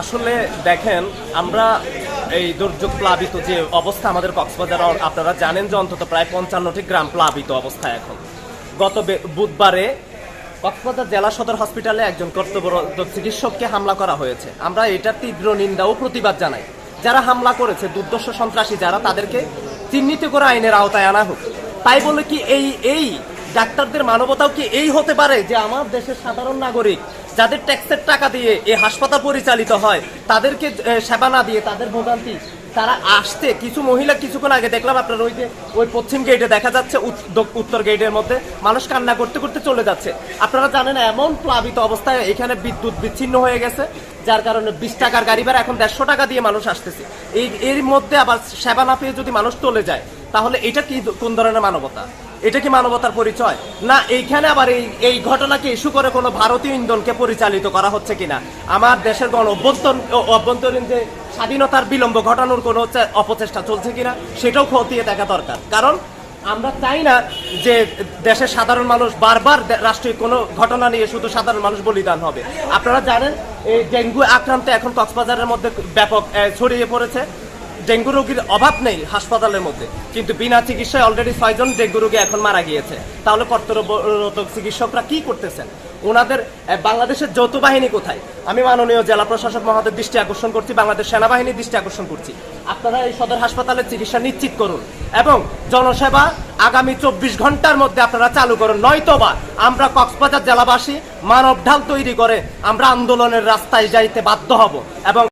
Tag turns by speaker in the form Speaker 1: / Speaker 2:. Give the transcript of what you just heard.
Speaker 1: আসলে দেখেন, আমরা এই দুর্যোগ প্লাবিত যে অবস্থা আমাদের কক্সবাজার আপনারা জানেন যে অন্তত প্রায় পঞ্চান্নটি গ্রাম প্লাবিত অবস্থা এখন। গত বুধবারে কক্সবাজার জেলা সদর হসপিটালে একজন কর্তব্যরত চিকিৎসককে হামলা করা হয়েছে। আমরা এটার তীব্র নিন্দা ও প্রতিবাদ জানাই। যারা হামলা করেছে দুর্দর্শ সন্ত্রাসী যারা, তাদেরকে চিহ্নিত করে আইনের আওতায় আনা হোক। তাই বলে কি এই এই ডাক্তারদের মানবতাও কি এই হতে পারে যে আমার দেশের সাধারণ নাগরিক যাদের ট্যাক্সের টাকা দিয়ে এই হাসপাতাল পরিচালিত হয়, তাদেরকে সেবা না দিয়ে তাদের ভোগান্তি। তারা আসতে কিছু মহিলা কিছুক্ষণ আগে দেখলাম আপনার ওই যে, ওই পশ্চিম গেটে দেখা যাচ্ছে উত্তর গেটের মধ্যে। মানুষ কান্না করতে করতে চলে যাচ্ছে। আপনারা জানেন এমন প্লাবিত অবস্থায় এখানে বিদ্যুৎ বিচ্ছিন্ন হয়ে গেছে, যার কারণে বিশ টাকার গাড়ি ভাড়া এখন দেড়শো টাকা দিয়ে মানুষ আসতেছে। এই, এর মধ্যে আবার সেবা না পেয়ে যদি মানুষ চলে যায়, তাহলে এটা কি, কোন ধরনের মানবতা? এটা কি মানবতার পরিচয়? না, এইখানে আবার এই এই ঘটনাকে ইস্যু করে কোনো ভারতীয় ইন্ধনকে পরিচালিত করা হচ্ছে কিনা? আমার দেশের গণ অভ্যন্তর অভ্যন্তরীণ যে স্বাধীনতার বিলম্ব ঘটানোর কোনো অপচেষ্টা চলছে কিনা, সেটাও খতিয়ে দেখা দরকার। কারণ আমরা চাই না যে দেশের সাধারণ মানুষ বারবার রাষ্ট্রীয় কোনো ঘটনা নিয়ে শুধু সাধারণ মানুষ বলিদান হবে। আপনারা জানেন, এই ডেঙ্গু আক্রান্ত এখন কক্সবাজারের মধ্যে ব্যাপক ছড়িয়ে পড়েছে। ডেঙ্গু রোগীর অভাব নেই হাসপাতালের মধ্যে। কিন্তু বিনা চিকিৎসায় অলরেডি ছয়জন ডেঙ্গু রোগী এখন মারা গিয়েছে। তাহলে কর্তব্যরত চিকিৎসকরা কি করতেছেন? ওনাদের বাংলাদেশের যৌথ বাহিনী কোথায়? আমি মাননীয় জেলা প্রশাসক মহাদের দৃষ্টি আকর্ষণ করছি, বাংলাদেশ সেনাবাহিনীর দৃষ্টি আকর্ষণ করছি। আপনারা এই সদর হাসপাতালের চিকিৎসা নিশ্চিত করুন এবং জনসেবা আগামী চব্বিশ ঘণ্টার মধ্যে আপনারা চালু করুন। নয়তোবা আমরা কক্সবাজার জেলাবাসী মানব ঢাল তৈরি করে আমরা আন্দোলনের রাস্তায় যাইতে বাধ্য হব এবং